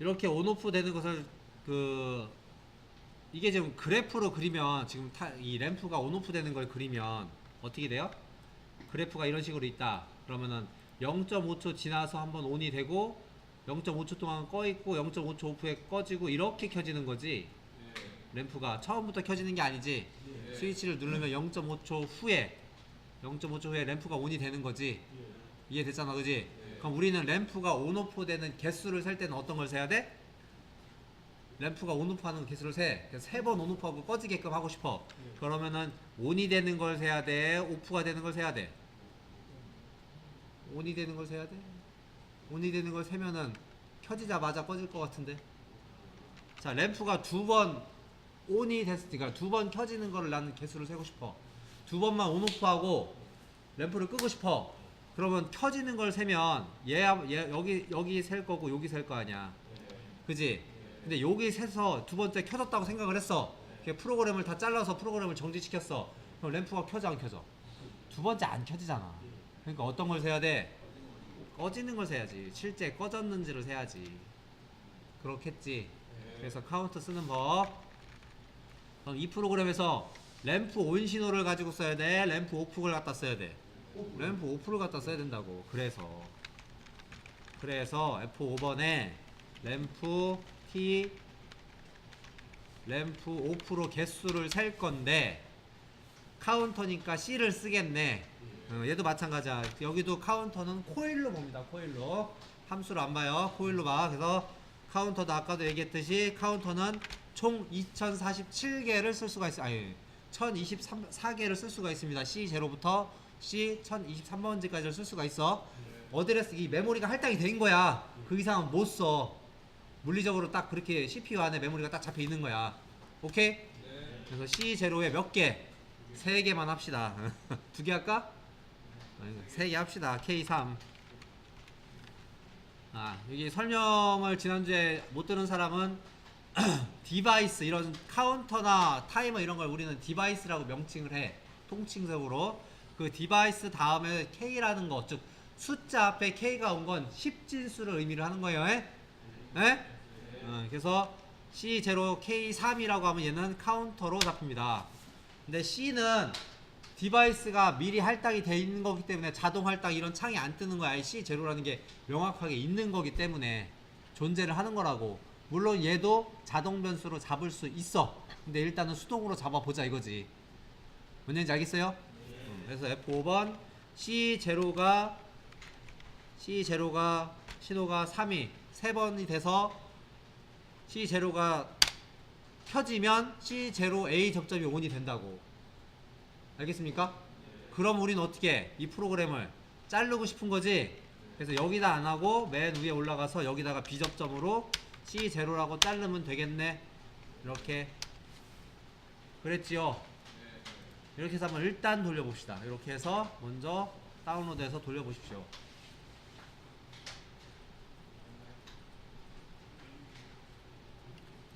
이렇게 온오프 되는 것을 그 이게 지금 그래프로 그리면 지금 타, 이 램프가 온오프 되는 걸 그리면 어떻게 돼요? 그래프가 이런 식으로 있다. 그러면은 0.5초 지나서 한번 온이 되고 0.5초 동안 꺼 있고 0.5초 오프에 꺼지고 이렇게 켜지는 거지. 램프가 처음부터 켜지는 게 아니지. 스위치를 누르면 0.5초 후에 0.5초 후에 램프가 온이 되는 거지. 이해됐잖아, 그지? 그럼 우리는 램프가 온오프 되는 개수를 셀 때는 어떤 걸 세야 돼? 램프가 온오프 하는 개수를 세. 세 번 온오프하고 꺼지게끔 하고 싶어. 그러면은 온이 되는 걸 세야 돼? 오프가 되는 걸 세야 돼? 온이 되는 걸 세야 돼? 온이 되는 걸 세면은 켜지자마자 꺼질 것 같은데. 자, 램프가 두 번 온이 됐으니까 두 번 켜지는 거를 나는 개수를 세고 싶어. 두 번만 온오프하고 램프를 끄고 싶어. 그러면 켜지는 걸 세면 얘, 얘 여기 여기 셀 거고 여기 셀 거 아니야. 그지? 근데 여기 세서 두 번째 켜졌다고 생각을 했어. 걔 프로그램을 다 잘라서 프로그램을 정지시켰어. 그럼 램프가 켜져 안 켜져? 두 번째 안 켜지잖아. 그러니까 어떤 걸 세야 돼? 꺼지는 걸 세야지. 실제 꺼졌는지를 세야지. 그렇겠지. 그래서 카운트 쓰는 법. 그럼 이 프로그램에서 램프 온 신호를 가지고 써야 돼. 램프 오프를 갖다 써야 돼. 램프 오프를 갖다 써야 된다고. 그래서 그래서 F5번에 램프 T 램프 오프로 개수를 셀 건데 카운터니까 C를 쓰겠네. 어, 얘도 마찬가지야. 여기도 카운터는 코일로 봅니다. 코일로 함수를 안 봐요. 코일로 봐. 그래서 카운터도 아까도 얘기했듯이 카운터는 총 2047개를 쓸 수가 있어. 아니 1024개를 쓸 수가 있습니다. C 제로부터 C 1023번지까지를 쓸 수가 있어. 어드레스 이 메모리가 할당이 된 거야. 그 이상은 못 써. 물리적으로 딱 그렇게 CPU 안에 메모리가 딱 잡혀 있는 거야. 오케이? 그래서 C 제로에 몇 개? 세 개만 합시다. 두 개 할까? 세 개 합시다. K3. 아, 여기 설명을 지난주에 못 들은 사람은 디바이스 이런 카운터나 타이머 이런 걸 우리는 디바이스라고 명칭을 해. 통칭적으로 그 디바이스 다음에 K라는 거, 즉 숫자 앞에 K가 온건 10진수를 의미를 하는 거예요. 에? 에? 어, 그래서 C0 K3이라고 하면 얘는 카운터로 잡힙니다. 근데 C는 디바이스가 미리 할당이 돼 있는 거기 때문에 자동 할당 이런 창이 안 뜨는 거야. 이 C0라는 게 명확하게 있는 거기 때문에 존재를 하는 거라고. 물론 얘도 자동 변수로 잡을 수 있어. 근데 일단은 수동으로 잡아보자 이거지. 뭔 얘기인지 알겠어요? 음, 그래서 F5번 C0가 C0가 신호가 3이 3번이 돼서 C0가 켜지면 C0A 접점이 ON이 된다고. 알겠습니까? 그럼 우리는 어떻게 해? 이 프로그램을 자르고 싶은 거지? 그래서 여기다 안 하고 맨 위에 올라가서 여기다가 비접점으로 C0라고 자르면 되겠네. 이렇게. 그랬지요? 이렇게 해서 한번 일단 돌려봅시다. 이렇게 해서 먼저 다운로드해서 돌려보십시오.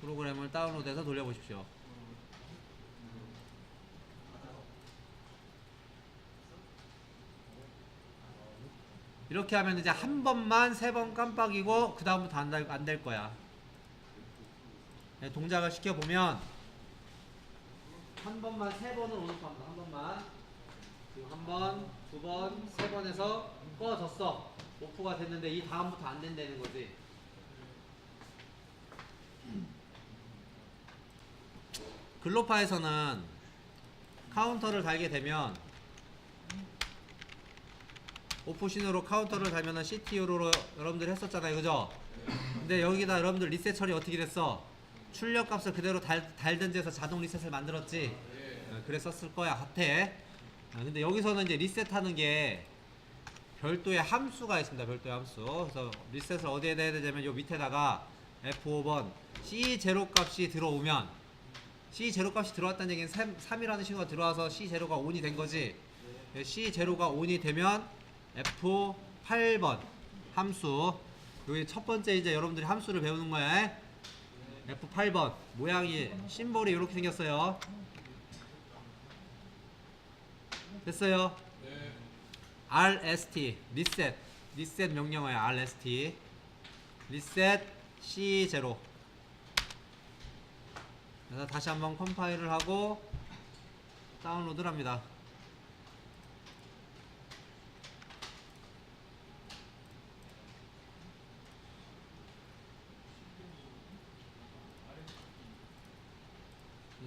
프로그램을 다운로드해서 돌려보십시오. 이렇게 하면 이제 한 번만 세 번 깜빡이고 그 다음부터 안 될 거야. 네, 동작을 시켜 보면 한 번만 세 번을 온업합니다. 한 번만 지금 한 번, 두 번, 세 번에서 꺼졌어. 오프가 됐는데 이 다음부터 안 된다는 거지. 글로파에서는 카운터를 달게 되면 오프 신호로 카운터를 달면은 CTU로 여러분들 했었잖아요, 그죠? 근데 여기다 여러분들 리셋 처리 어떻게 됐어? 출력 값을 그대로 달, 달든지 해서 자동 리셋을 만들었지? 어, 그랬었을 거야, 같아. 어, 근데 여기서는 이제 리셋하는 게 별도의 함수가 있습니다, 별도의 함수. 그래서 리셋을 어디에 해야 되냐면 요 밑에다가 F5번 C0 값이 들어오면 C0 값이 들어왔다는 얘기는 3, 3이라는 신호가 들어와서 C0가 ON이 된 거지. C0가 ON이 되면 F8번 함수 여기 첫 번째 이제 여러분들이 함수를 배우는 거야. F8번. 모양이 심볼이 이렇게 생겼어요. 됐어요. RST 리셋. 리셋 명령어야 RST 리셋 C0 그래서 다시 한번 컴파일을 하고 다운로드를 합니다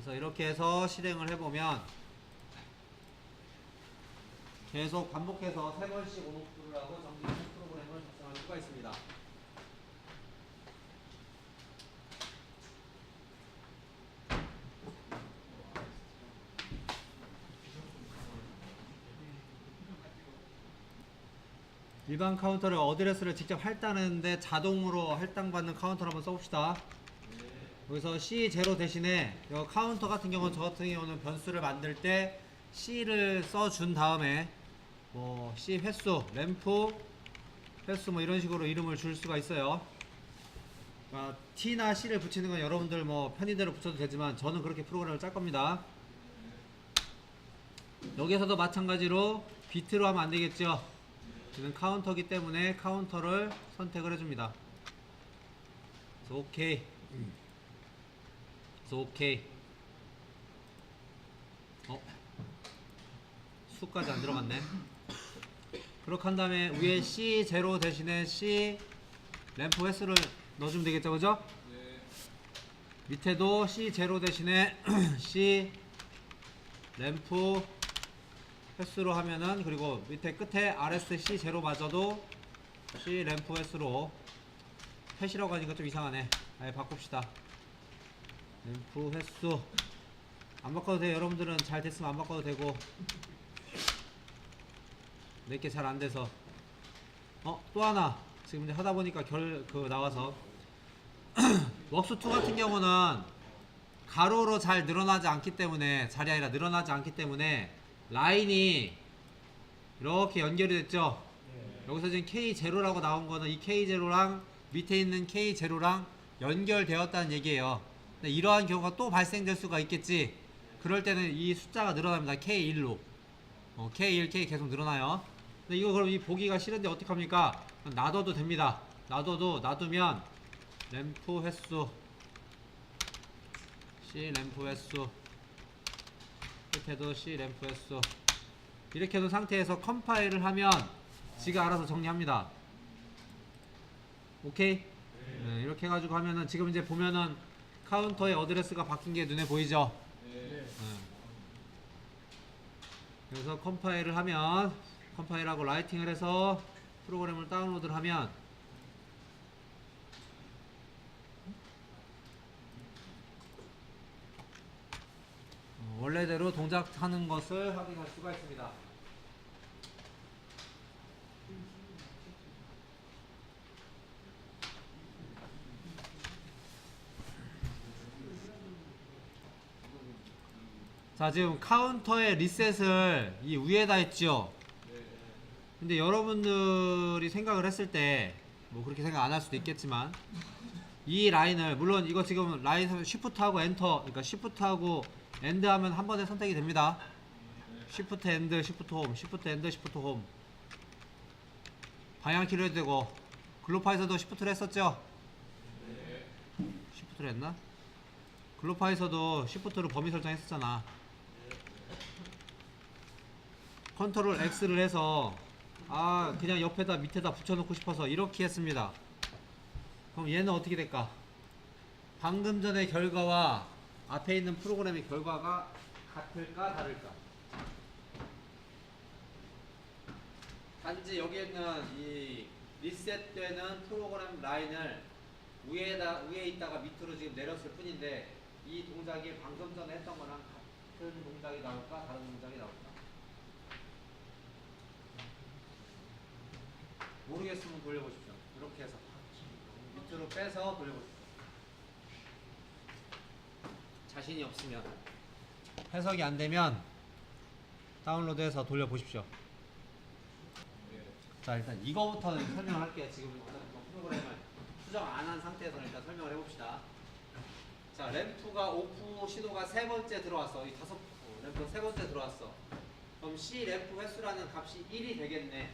그래서 이렇게 해서 실행을 해보면 계속 반복해서 세 번씩 온오프를 하고 정지 프로그램을 작성할 수가 있습니다. 일반 카운터를 어드레스를 직접 할당하는데 자동으로 할당받는 카운터를 한번 써봅시다. 여기서 C0 대신에 이 카운터 같은 경우는 저 같은 경우는 변수를 만들 때 C를 써준 다음에 뭐 C 횟수, 램프 횟수 뭐 이런 식으로 이름을 줄 수가 있어요. 그러니까 T나 C를 붙이는 건 여러분들 뭐 편의대로 붙여도 되지만 저는 그렇게 프로그램을 짤 겁니다. 여기서도 마찬가지로 비트로 하면 안 되겠죠. 지금 카운터기 때문에 카운터를 선택을 해줍니다. 오케이. 그래서 오케이. 어? 수까지 안 들어갔네. 그렇게 한 다음에 위에 C0 대신에 C 램프 횟수를 넣어주면 되겠죠, 그죠? 밑에도 C0 대신에 C 램프 횟수로 하면은 그리고 밑에 끝에 RS C0 마저도 C 램프 횟수로 횟이라고 하니까 좀 이상하네. 아예 바꿉시다. 램프 횟수 안 바꿔도 돼요. 여러분들은 잘 됐으면 안 바꿔도 되고 내게 잘안 돼서 어 또 하나 지금 이제 하다 보니까 결 그 나와서 웍스 2 같은 경우는 가로로 잘 늘어나지 않기 때문에 자리 아니라 늘어나지 않기 때문에 라인이 이렇게 연결이 됐죠. 여기서 지금 K0라고 나온 거는 이 K0랑 밑에 있는 K0랑 연결되었다는 얘기예요. 근데 이러한 경우가 또 발생될 수가 있겠지. 그럴 때는 이 숫자가 늘어납니다. K1로. 어, K1, K 계속 늘어나요. 근데 이거 그럼 이 보기가 싫은데 어떡합니까? 놔둬도 됩니다. 놔둬도 놔두면 램프 횟수 C 램프 횟수 끝에도 C 램프 횟수 이렇게 해둔 상태에서 컴파일을 하면 지가 알아서 정리합니다. 오케이? 네, 이렇게 해가지고 하면은 지금 이제 보면은 카운터의 어드레스가 바뀐 게 눈에 보이죠? 네. 그래서 컴파일을 하면 컴파일하고 라이팅을 해서 프로그램을 다운로드를 하면 어, 원래대로 동작하는 것을 확인할 수가 있습니다. 자 지금 카운터의 리셋을 이 위에다 했죠? 근데 여러분들이 생각을 했을 때 뭐 그렇게 생각 안 할 수도 있겠지만 이 라인을 물론 이거 지금 라인 쉬프트하고 엔터 그러니까 쉬프트하고 엔드 하면 한 번에 선택이 됩니다. 쉬프트 엔드 쉬프트 홈 쉬프트 엔드 쉬프트 홈 방향키로 해도 되고 글로파에서도 쉬프트를 했었죠? 쉬프트를 했나? 글로파에서도 쉬프트로 범위 설정했었잖아 컨트롤 X를 해서 아 그냥 옆에다 밑에다 붙여놓고 싶어서 이렇게 했습니다. 그럼 얘는 어떻게 될까? 방금 전의 결과와 앞에 있는 프로그램의 결과가 같을까 다를까? 단지 여기 있는 이 리셋되는 프로그램 라인을 위에다 위에 있다가 밑으로 지금 내렸을 뿐인데 이 동작이 방금 전에 했던 거랑 같은 동작이 나올까 다른 동작이 나올까 모르겠으면 돌려보십시오. 이렇게 해서 밑으로 빼서 돌려보십시오. 자신이 없으면 해석이 안 되면 다운로드해서 돌려보십시오. 자 일단 이거부터는 설명을 할게요. 지금 이거 프로그램을 수정 안 한 상태에서 일단 설명을 해봅시다. 자 램프가 오프 시도가 세 번째 들어왔어. 이 다섯 어, 램프 세 번째 들어왔어. 그럼 C 램프 횟수라는 값이 1이 되겠네.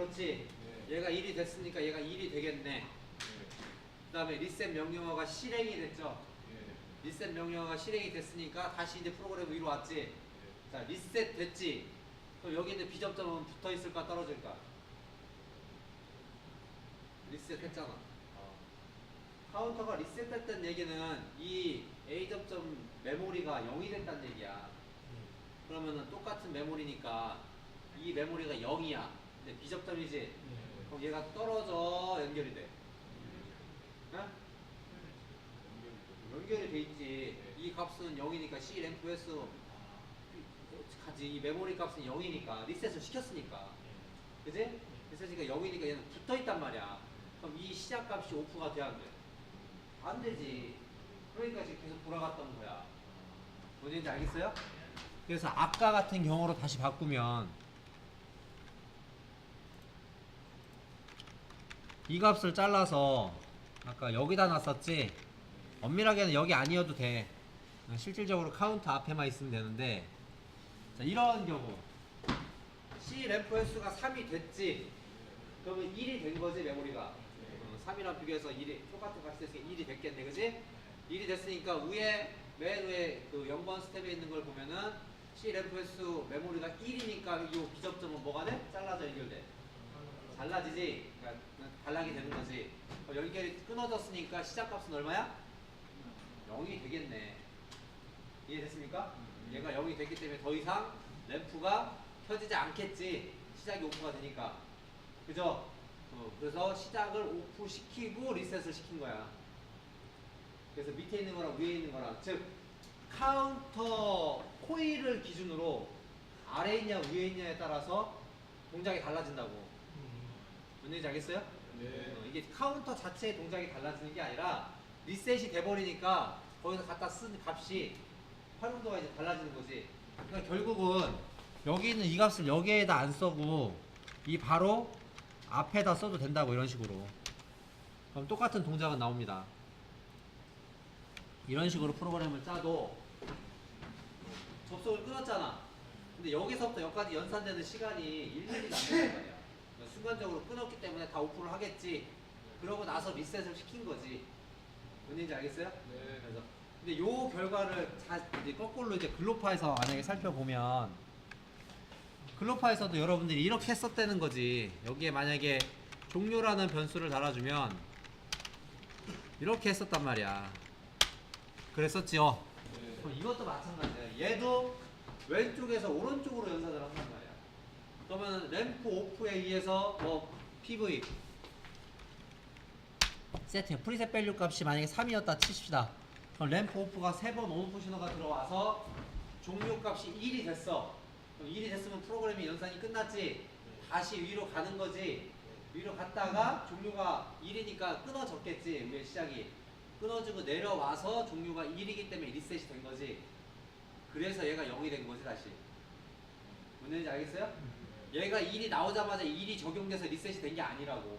그렇지. 얘가 1이 됐으니까 얘가 1이 되겠네. 그 다음에 리셋 명령어가 실행이 됐죠. 예. 리셋 명령어가 실행이 됐으니까 다시 이제 프로그램 위로 왔지. 자, 리셋 됐지. 그럼 여기 있는 비접점은 붙어 있을까 떨어질까? 리셋 했잖아. 카운터가 리셋됐다는 얘기는 이 A 접점 메모리가 0이 됐다는 얘기야. 그러면은 똑같은 메모리니까 이 메모리가 0이야. 근데 B 접점이지. 그럼 얘가 떨어져 연결이 돼. 어? 연결이 돼 있지. 이 값은 0이니까 C 램프 S 가지 이 메모리 값은 0이니까 리셋을 시켰으니까. 그지? 리셋이니까 0이니까 얘는 붙어 있단 말이야. 그럼 이 시작 값이 오프가 돼야 안 돼? 안 되지. 그러니까 지금 계속 돌아갔던 거야. 뭔지 알겠어요? 그래서 아까 같은 경우로 다시 바꾸면 이 값을 잘라서 아까 여기다 놨었지? 엄밀하게는 여기 아니어도 돼. 실질적으로 카운터 앞에만 있으면 되는데. 자 이런 경우. C 램프 횟수가 3이 됐지? 그러면 1이 된 거지 메모리가? 어, 3이랑 비교해서 1이 똑같은 값이 됐으니까 1이 됐겠네 그지? 1이 됐으니까 위에 맨 위에 그 0번 스텝에 있는 걸 보면은 C 램프 횟수 메모리가 1이니까 이 비접점은 뭐가 돼? 잘라져 연결돼 잘라지지? 그러니까 단락이 되는 거지. 어, 연결이 끊어졌으니까 시작값은 얼마야? 0이 되겠네. 이해됐습니까? 얘가 0이 됐기 때문에 더 이상 램프가 켜지지 않겠지. 시작이 오프가 되니까. 그죠? 어, 그래서 시작을 오프 시키고 리셋을 시킨 거야. 그래서 밑에 있는 거랑 위에 있는 거랑 즉 카운터 코일을 기준으로 아래에 있냐 위에 있냐에 따라서 동작이 달라진다고 뭔지 알겠어요? 네. 어, 이게 카운터 자체의 동작이 달라지는 게 아니라 리셋이 돼버리니까 거기서 갖다 쓴 값이 활용도가 이제 달라지는 거지. 그러니까 결국은 여기 있는 이 값을 여기에다 안 써고 이 바로 앞에다 써도 된다고 이런 식으로. 그럼 똑같은 동작은 나옵니다. 이런 식으로 프로그램을 짜도 접속을 끊었잖아. 근데 여기서부터 여기까지 연산되는 시간이 1mm도 안 되는 거야. 그러니까 순간적으로 끊었기 때문에 다 오프를 하겠지. 그러고 나서 리셋을 시킨 거지. 뭔지 알겠어요? 네. 그래서 근데 요 결과를 자, 이제 거꾸로 이제 글로파에서 만약에 살펴보면 글로파에서도 여러분들이 이렇게 썼다는 거지. 여기에 만약에 종료라는 변수를 달아주면 이렇게 했었단 말이야. 그랬었지요. 네. 그럼 이것도 마찬가지야. 얘도 왼쪽에서 오른쪽으로 연산을 한단 말이야. 그러면 램프 오프에 의해서 뭐 PV 세팅 프리셋 밸류 값이 만약에 3이었다 칩시다. 그럼 램프 오프가 세번 온오프 신호가 들어와서 종료 값이 1이 됐어. 그럼 1이 됐으면 프로그램이 연산이 끝났지. 다시 위로 가는 거지. 위로 갔다가 종료가 1이니까 끊어졌겠지. 위에 시작이. 끊어지고 내려와서 종료가 1이기 때문에 리셋이 된 거지. 그래서 얘가 0이 된 거지 다시. 뭔 얘기인지 알겠어요? 얘가 1이 나오자마자 1이 적용돼서 리셋이 된 게 아니라고.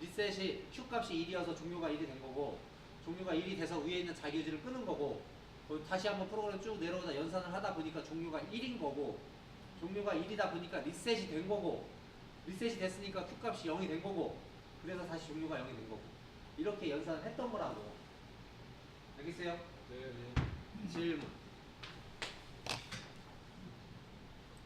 리셋이 Q 값이 1이어서 종료가 1이 된 거고 종료가 1이 돼서 위에 있는 자기 유지를 끄는 거고 그 다시 한번 프로그램 쭉 내려오다 연산을 하다 보니까 종료가 1인 거고 종료가 1이다 보니까 리셋이 된 거고 리셋이 됐으니까 Q 값이 0이 된 거고 그래서 다시 종료가 0이 된 거고 이렇게 연산을 했던 거라고 알겠어요? 네. 질문